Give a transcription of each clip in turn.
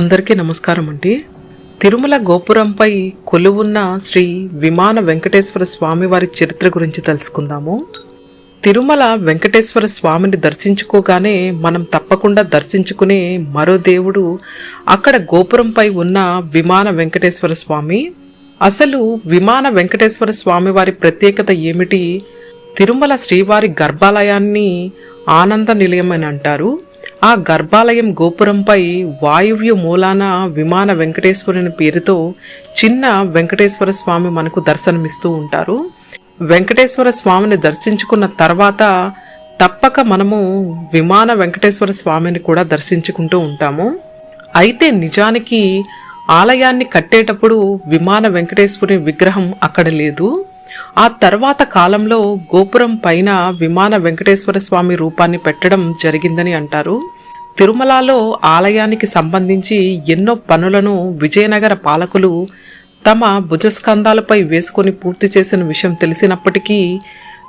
అందరికీ నమస్కారం అండి. తిరుమల గోపురంపై కొలువున్న శ్రీ విమాన వెంకటేశ్వర స్వామి వారి చరిత్ర గురించి తెలుసుకుందాము. తిరుమల వెంకటేశ్వర స్వామిని దర్శించుకోగానే మనం తప్పకుండా దర్శించుకునే మరో దేవుడు అక్కడ గోపురంపై ఉన్న విమాన వెంకటేశ్వర స్వామి. అసలు విమాన వెంకటేశ్వర స్వామి వారి ప్రత్యేకత ఏమిటి? తిరుమల శ్రీవారి గర్భాలయాన్ని ఆనంద నిలయం అని అంటారు. ఆ గర్భాలయం గోపురంపై వాయువ్య మూలాన విమాన వెంకటేశ్వరుని పేరుతో చిన్న వెంకటేశ్వర స్వామి మనకు దర్శనమిస్తూ ఉంటారు. వెంకటేశ్వర స్వామిని దర్శించుకున్న తర్వాత తప్పక మనము విమాన వెంకటేశ్వర స్వామిని కూడా దర్శించుకుంటూ ఉంటాము. అయితే నిజానికి ఆలయాన్ని కట్టేటప్పుడు విమాన వెంకటేశ్వరుని విగ్రహం అక్కడ లేదు. ఆ తర్వాత కాలంలో గోపురం పైన విమాన వెంకటేశ్వర స్వామి రూపాన్ని పెట్టడం జరిగిందని అంటారు. తిరుమలలో ఆలయానికి సంబంధించి ఎన్నో పనులను విజయనగర పాలకులు తమ భుజస్కంధాలపై వేసుకొని పూర్తి చేసిన విషయం తెలిసినప్పటికీ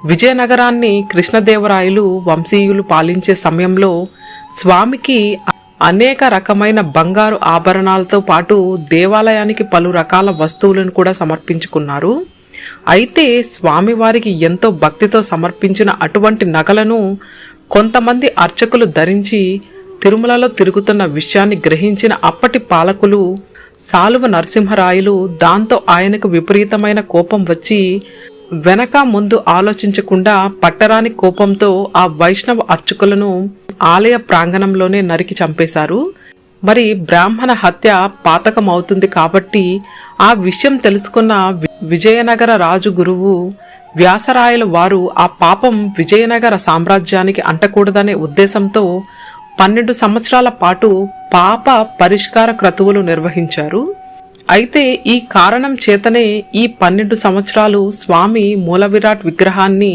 విజయనగరాన్ని కృష్ణదేవరాయలు వంశీయులు పాలించే సమయంలో స్వామికి అనేక రకమైన బంగారు ఆభరణాలతో పాటు దేవాలయానికి పలు రకాల వస్తువులను కూడా సమర్పించుకున్నారు. అయితే స్వామివారికి ఎంతో భక్తితో సమర్పించిన అటువంటి నగలను కొంతమంది అర్చకులు ధరించి తిరుమలలో తిరుగుతున్న విషయాన్ని గ్రహించిన అప్పటి పాలకులు సాలువ నరసింహరాయలు దాంతో ఆయనకు విపరీతమైన కోపం వచ్చి వెనక ముందు ఆలోచించకుండా పట్టరాని కోపంతో ఆ వైష్ణవ అర్చకులను ఆలయ ప్రాంగణంలోనే నరికి చంపేశారు. మరి బ్రాహ్మణ హత్య పాతకం అవుతుంది కాబట్టి ఆ విషయం తెలుసుకున్న విజయనగర రాజు గురువు వ్యాసరాయల వారు ఆ పాపం విజయనగర సామ్రాజ్యానికి అంటకూడదనే ఉద్దేశంతో పన్నెండు సంవత్సరాల పాటు పాప పరిష్కార క్రతువులు నిర్వహించారు. అయితే ఈ కారణం చేతనే ఈ పన్నెండు సంవత్సరాలు స్వామి మూల విరాట్ విగ్రహాన్ని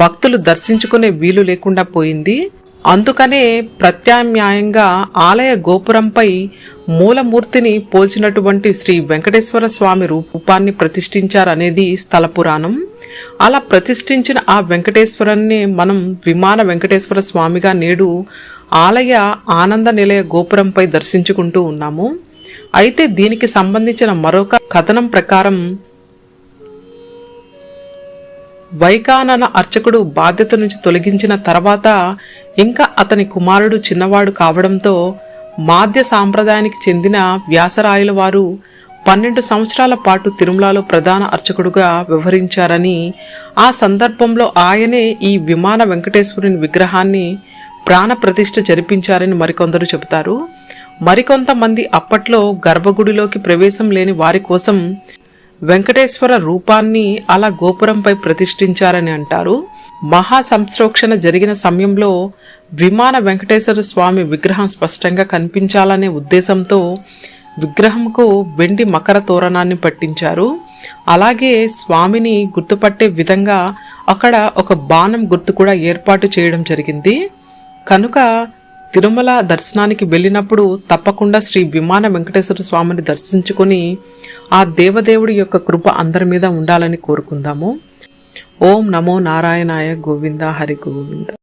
భక్తులు దర్శించుకునే వీలు లేకుండా పోయింది. అందుకనే ప్రత్యామ్నాయంగా ఆలయ గోపురంపై మూలమూర్తిని పోల్చినటువంటి శ్రీ వెంకటేశ్వర స్వామి రూపాన్ని ప్రతిష్ఠించారనేది స్థల పురాణం. అలా ప్రతిష్ఠించిన ఆ వెంకటేశ్వరాన్ని మనం విమాన వెంకటేశ్వర స్వామిగా నేడు ఆలయ ఆనంద నిలయ గోపురంపై దర్శించుకుంటూ ఉన్నాము. అయితే దీనికి సంబంధించిన మరొక కథనం ప్రకారం వైకానన అర్చకుడు బాధ్యత నుంచి తొలగించిన తర్వాత ఇంకా అతని కుమారుడు చిన్నవాడు కావడంతో మాధ్య సాంప్రదాయానికి చెందిన వ్యాసరాయల వారు పన్నెండు సంవత్సరాల పాటు తిరుమలలో ప్రధాన అర్చకుడుగా వ్యవహరించారని ఆ సందర్భంలో ఆయనే ఈ విమాన వెంకటేశ్వరుని విగ్రహాన్ని ప్రాణప్రతిష్ఠ జరిపించారని మరికొందరు చెబుతారు. మరికొంతమంది అప్పట్లో గర్భగుడిలోకి ప్రవేశం లేని వారి కోసం వెంకటేశ్వర రూపాన్ని అలా గోపురంపై ప్రతిష్ఠించారని అంటారు. మహా సంశ్రోక్షణ జరిగిన సమయంలో విమాన వెంకటేశ్వర స్వామి విగ్రహం స్పష్టంగా కనిపించాలనే ఉద్దేశంతో విగ్రహంకు వెండి మకర తోరణాన్ని పట్టించారు. అలాగే స్వామిని గుర్తుపట్టే విధంగా అక్కడ ఒక బాణం గుర్తు కూడా ఏర్పాటు చేయడం జరిగింది. కనుక తిరుమల దర్శనానికి వెళ్ళినప్పుడు తప్పకుండా శ్రీ విమాన వెంకటేశ్వర స్వామిని దర్శించుకొని ఆ దేవదేవుడి యొక్క కృప అందరి మీద ఉండాలని కోరుకుందాము. ఓం నమో నారాయణాయ గోవింద హరి గోవింద.